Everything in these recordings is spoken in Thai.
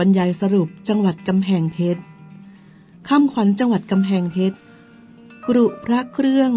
บรรยายสรุปจังหวัดกำแพงเพชรคำขวัญจังหวัดกำแพงเพชรกรุพระเครื่อง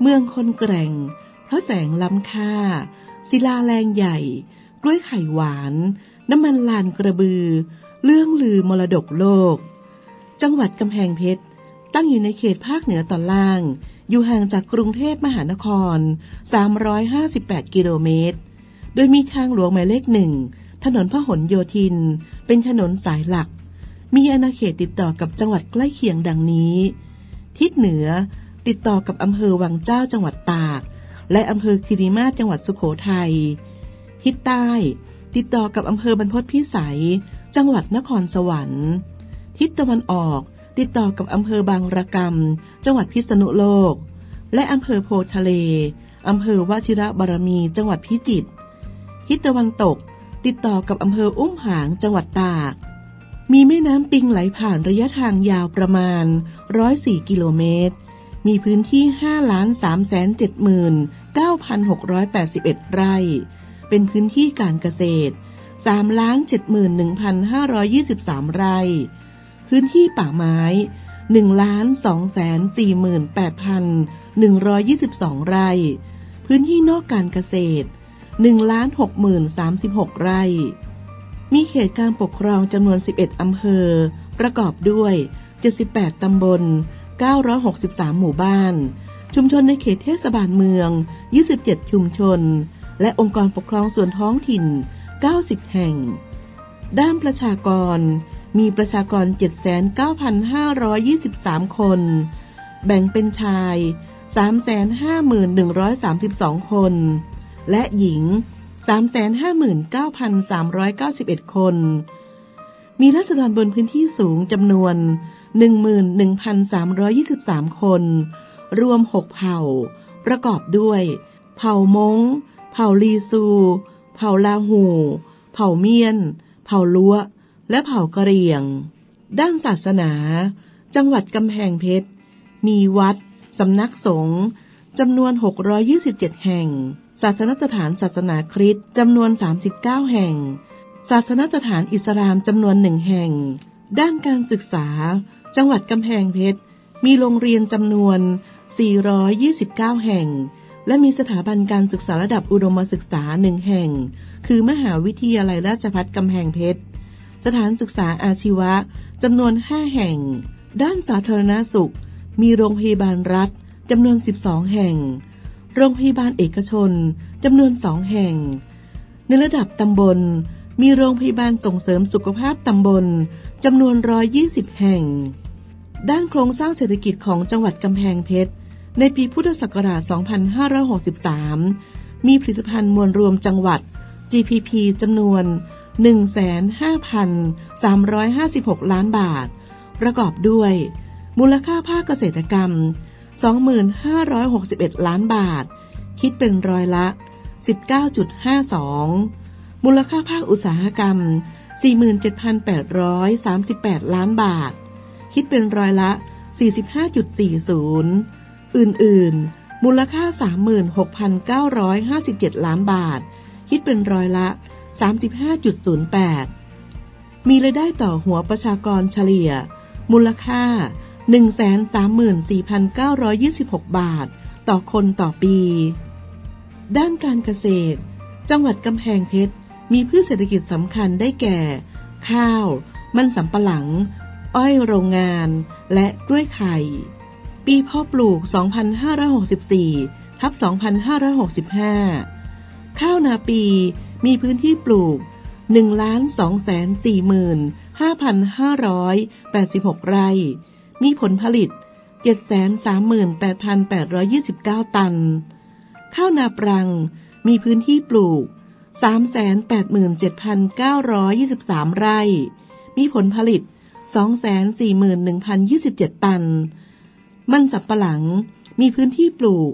เมืองคนแกร่งพระแสงล้ำค่า ศิลาแรงใหญ่ กล้วยไข่หวาน น้ำมันลานกระบือ เรื่องลือมรดกโลก จังหวัดกำแพงเพชรตั้งอยู่ในเขตภาคเหนือตอนล่าง อยู่ห่างจากกรุงเทพมหานคร 358 กิโลเมตร โดยมีทางหลวงหมายเลขหนึ่ง ถนนพหลโยธิน เป็นถนนสายหลัก มีอาณาเขตติดต่อกับจังหวัดใกล้เคียงดังนี้ ทิศเหนือติดต่อกับอำเภอวังเจ้าจังหวัดตาก และอำเภอคิริมาศจังหวัดสุโขทัย ทิศใต้ ติดต่อกับอำเภอบรรพตพิสัย จังหวัดนครสวรรค์ ทิศตะวันออกติดต่อกับอำเภอบางระกำจังหวัดพิษณุโลก และอำเภอโพทะเลอำเภอวชิระบารมี จังหวัดพิจิตร ทิศตะวันตก ติดต่อกับอำเภออุ้มผางจังหวัดตาก มีแม่น้ำปิงไหลผ่านระยะทางยาวประมาณ 104 กิโลเมตร มีพื้นที่ 5 3 7 9,681 ไร่ เป็นพื้นที่การเกษตร 3 71,523 ไร่ พื้นที่ป่าไม้ 1 2 48,122 ไร่ พื้นที่นอกการเกษตร 1 6 0 3 6 ไร่ มีเขตการปกครองจำนวน 11 อำเภอ ประกอบด้วย 78 ตำบล 963 หมู่บ้าน ชุมชนในเขตเทศบาลเมือง 27 ชุมชน และองค์กรปกครองส่วนท้องถิ่น 90 แห่ง ด้านประชากร มีประชากร 79,523 คน แบ่งเป็นชาย 351,32 คน และหญิง 359,391 คน มีรัษฎรบนพื้นที่สูงจำนวน 11,323 คน รวม 6 เผ่า ประกอบด้วย เผ่ามง เผ่าลีซู เผ่าลาหู เผ่าเมียน เผ่าลัวและเผ่ากะเหรี่ยง ด้านศาสนา จังหวัดกำแพงเพชร มีวัด สำนักสงฆ์ จำนวน 627 แห่ง ศาสนสถานศาสนาคริสต์จำนวน 39 แห่ง ศาสนสถานอิสลามจำนวนหนึ่งแห่ง ด้านการศึกษา จังหวัดกำแพงเพชร มีโรงเรียนจำนวน 429 แห่ง และมีสถาบันการศึกษาระดับอุดมศึกษาหนึ่งแห่ง คือมหาวิทยาลัยราชภัฏกำแพงเพชร สถานศึกษาอาชีวะจำนวน 5 แห่ง ด้านสาธารณสุข มีโรงพยาบาลรัฐ จำนวน 12 แห่ง โรงพยาบาลเอกชนจำนวน 2 แห่ง ในระดับตำบล มีโรงพยาบาลส่งเสริมสุขภาพตำบลจำนวน 120 แห่ง ด้านโครงสร้างเศรษฐกิจของจังหวัดกำแพงเพชร ในปีพุทธศักราช 2563 มีผลิตภัณฑ์มวลรวมจังหวัด GPP จำนวน 15,356 ล้านบาท ประกอบด้วย มูลค่าภาคเกษตรกรรม 2,561 ล้านบาท คิดเป็นร้อยละ 19.52 มูลค่าภาคอุตสาหกรรม 47,838 ล้านบาท คิดเป็นร้อยละ 45.40 อื่นๆ มูลค่า 36,957 ล้านบาท คิดเป็นร้อยละ 35.08 มีรายได้ต่อหัวประชากรเฉลี่ย มูลค่า 134,926 บาท ต่อคนต่อปี ด้านการเกษตร จังหวัดกำแพงเพชร มีพืชเศรษฐกิจสำคัญได้แก่ ข้าว มันสำปะหลัง อ้อยโรงงาน และกล้วยไข่ ปีพ่อปลูก 2564 ทับ 2565 ข้าวนาปีมีพื้นที่ปลูก 1,245,586 ไร่ มีผลผลิต 738,829 ตัน ข้าวนาปรังมีพื้นที่ปลูก 387,923 ไร่ มีผลผลิต 241,027 ตัน มันสับปะหลังมีพื้นที่ปลูก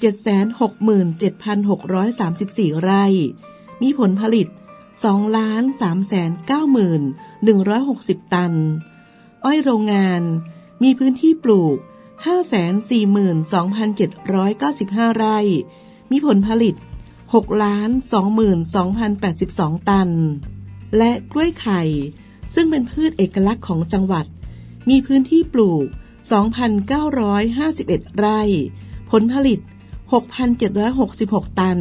767,634 ไร่ มีผลผลิต2,391,60 ตัน อ้อยโรงงาน มีพื้นที่ปลูก 542,795 ไร่ มีผลผลิต 6,22,082 ตัน และกล้วยไข่ ซึ่งเป็นพืชเอกลักษณ์ของจังหวัด มีพื้นที่ปลูก 2,951 ไร่ ผลผลิต 6,766 ตัน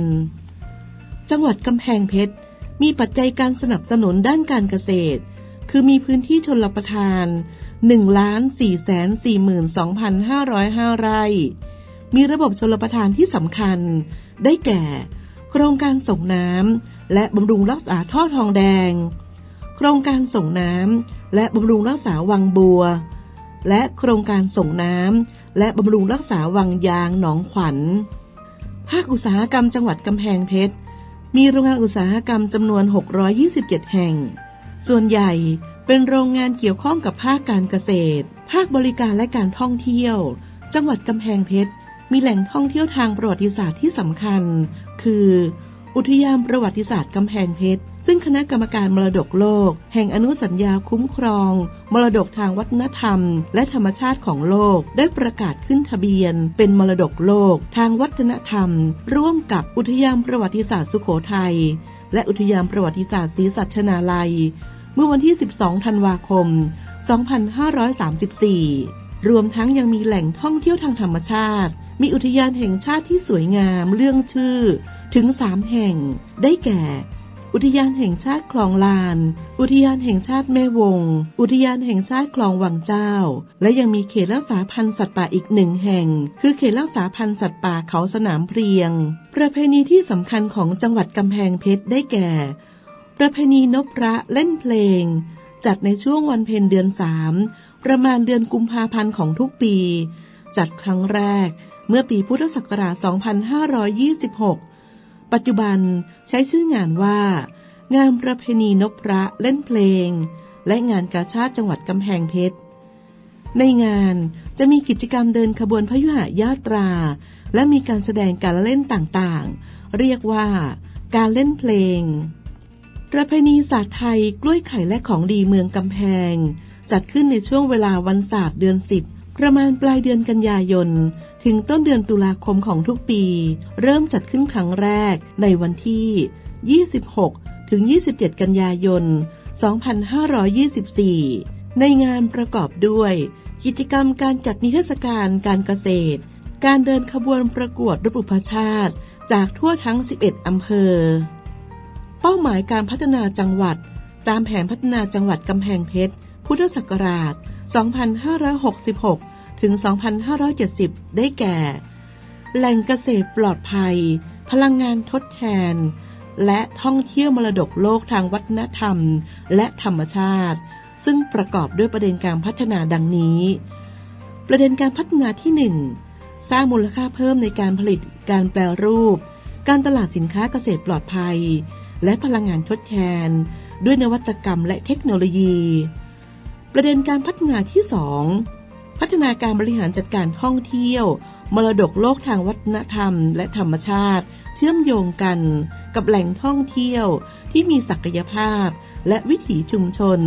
จังหวัดกำแพงเพชร มีปัจจัยการสนับสนุนด้านการเกษตร คือมีพื้นที่ชนรประทาน 1,442,505 ไร่ มีระบบชนลประทานที่สำคัญ ได้แก่ โครงการส่งน้ำและบำรุงรักษาท่อทองแดง โครงการส่งน้ำและบำรุงรักษาวังบัว และโครงการส่งน้ำและบำรุงรักษาวังยางหนองขวัญ ภาคอุตสาหกรรมจังหวัดกำแพงเพชร มีโรงงานอุตสาหกรรมจำนวน 627 แห่ง ส่วนใหญ่เป็นโรงงานเกี่ยวข้องกับภาคการเกษตร ภาคบริการและการท่องเที่ยว จังหวัดกำแพงเพชร มีแหล่งท่องเที่ยวทางประวัติศาสตร์ที่สำคัญ คือ อุทยานประวัติศาสตร์กำแพงเพชร ซึ่งคณะกรรมการมรดกโลก แห่งอนุสัญญาคุ้มครอง มรดกทางวัฒนธรรม และธรรมชาติของโลก ได้ประกาศขึ้นทะเบียน เป็นมรดกโลก ทางวัฒนธรรม ร่วมกับอุทยานประวัติศาสตร์สุโขทัยและอุทยานประวัติศาสตร์ศรีสัชนาลัย เมื่อวันที่ 12 ธันวาคม 2534 รวมทั้งยังมีแหล่งท่องเที่ยวทางธรรมชาติ มีอุทยานแห่งชาติที่สวยงามเรื่องชื่อถึง 3 แห่ง ได้แก่ อุทยานแห่งชาติคลองลาน อุทยานแห่งชาติแม่วง อุทยานแห่งชาติคลองวังเจ้า และยังมีเขตรักษาพันธุ์สัตว์ป่าอีกหนึ่งแห่ง คือเขตรักษาพันธุ์สัตว์ป่าเขาสนามเพรียง ประเพณีที่สำคัญของจังหวัดกำแพงเพชรได้แก่ ประเพณีนพพระเล่นเพลง จัดในช่วงวันเพ็ญเดือนสามประมาณเดือนกุมภาพันธ์ของทุกปี จัดครั้งแรกเมื่อปีพุทธศักราช 2526 ปัจจุบันใช้ชื่องานว่า งานประเพณีนพพระเล่นเพลง และงานกาชาติจังหวัดกำแพงเพชร ในงานจะมีกิจกรรมเดินขบวนพยุหยาตรา และมีการแสดงการเล่นต่างๆ เรียกว่าการเล่นเพลง ประเพณีศาสตร์ไทยกล้วยไข่และของดีเมืองกำแพง จัดขึ้นในช่วงเวลาวันศาสตร์เดือนสิบประมาณปลายเดือนกันยายน ถึงต้นเดือนตุลาคมของทุกปี เริ่มจัดขึ้นครั้งแรกในวันที่ 26 ถึง 27 กันยายน 2524 ในงานประกอบด้วย กิจกรรมการจัดนิทรรศการการเกษตร การเดินขบวนประกวดรบุพชาติ จากทั่วทั้ง 11 อำเภอ เป้าหมายการพัฒนาจังหวัด ตามแผนพัฒนาจังหวัดกำแพงเพชร พุทธศักราช 2566 ถึง 2570 ได้แก่ แหล่งเกษตรปลอดภัย พลังงานทดแทน และท่องเที่ยวมรดกโลกทางวัฒนธรรม และธรรมชาติ ซึ่งประกอบด้วยประเด็นการพัฒนาดังนี้ ประเด็นการพัฒนาที่ 1 สร้างมูลค่าเพิ่มในการผลิต การแปลรูป การตลาดสินค้าเกษตรปลอดภัย และพลังงานทดแทน ด้วยนวัตกรรมและเทคโนโลยี ประเด็นการพัฒนาที่ 2 พัฒนาการบริหารจัดการท่องเที่ยว มรดกโลกทางวัฒนธรรม และธรรมชาติ เชื่อมโยงกันกับแหล่งท่องเที่ยวที่มีศักยภาพ และวิถีชุมชน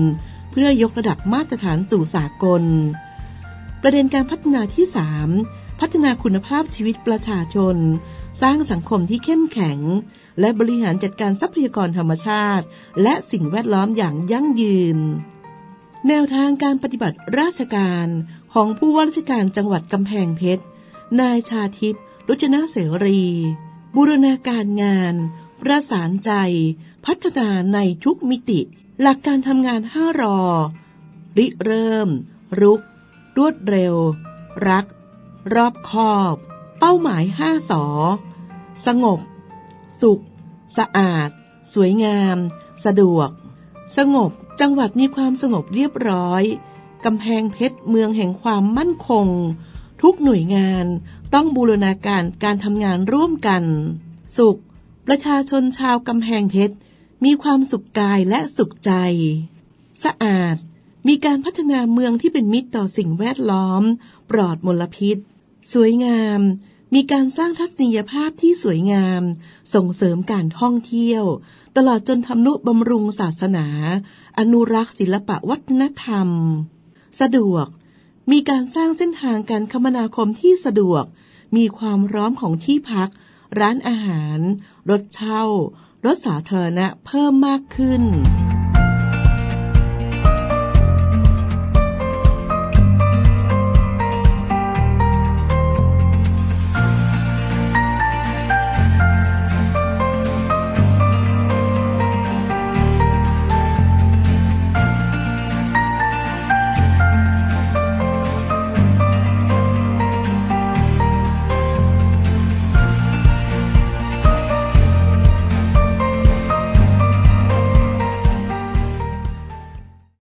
เพื่อยกระดับมาตรฐานสู่สากล ประเด็นการพัฒนาที่ 3 พัฒนาคุณภาพชีวิตประชาชน สร้างสังคมที่เข้มแข็ง และบริหารจัดการทรัพยากรธรรมชาติ และสิ่งแวดล้อมอย่างยั่งยืน แนวทางการปฏิบัติราชการของผู้ว่าราชการจังหวัดกำแพงเพชร นายชาทิพย์รุจนะเสรี บูรณาการงาน ประสานใจ พัฒนาในทุกมิติ หลักการทำงาน5รอริเริ่ม รุก รวดเร็ว รัก รอบคอบ เป้าหมาย5สอ สงบ สุข สะอาด สวยงาม สะดวก สงบ จังหวัดมีความสงบเรียบร้อยกำแพงเพชรเมืองแห่งความมั่นคง ทุกหน่วยงานต้องบูรณาการการทำงานร่วมกัน สุข ประชาชนชาวกำแพงเพชรมีความสุขกายและสุขใจ สะอาด มีการพัฒนาเมืองที่เป็นมิตรต่อสิ่งแวดล้อม ปลอดมลพิษ สวยงาม มีการสร้างทัศนียภาพที่สวยงาม ส่งเสริมการท่องเที่ยว ตลอดจนทำนุบำรุงศาสนา อนุรักษ์ศิลปะวัฒนธรรม สะดวก มีการสร้างเส้นทางการคมนาคมที่สะดวก มีความพร้อมของที่พัก ร้านอาหาร รถเช่า รถสาธารณะเพิ่มมากขึ้น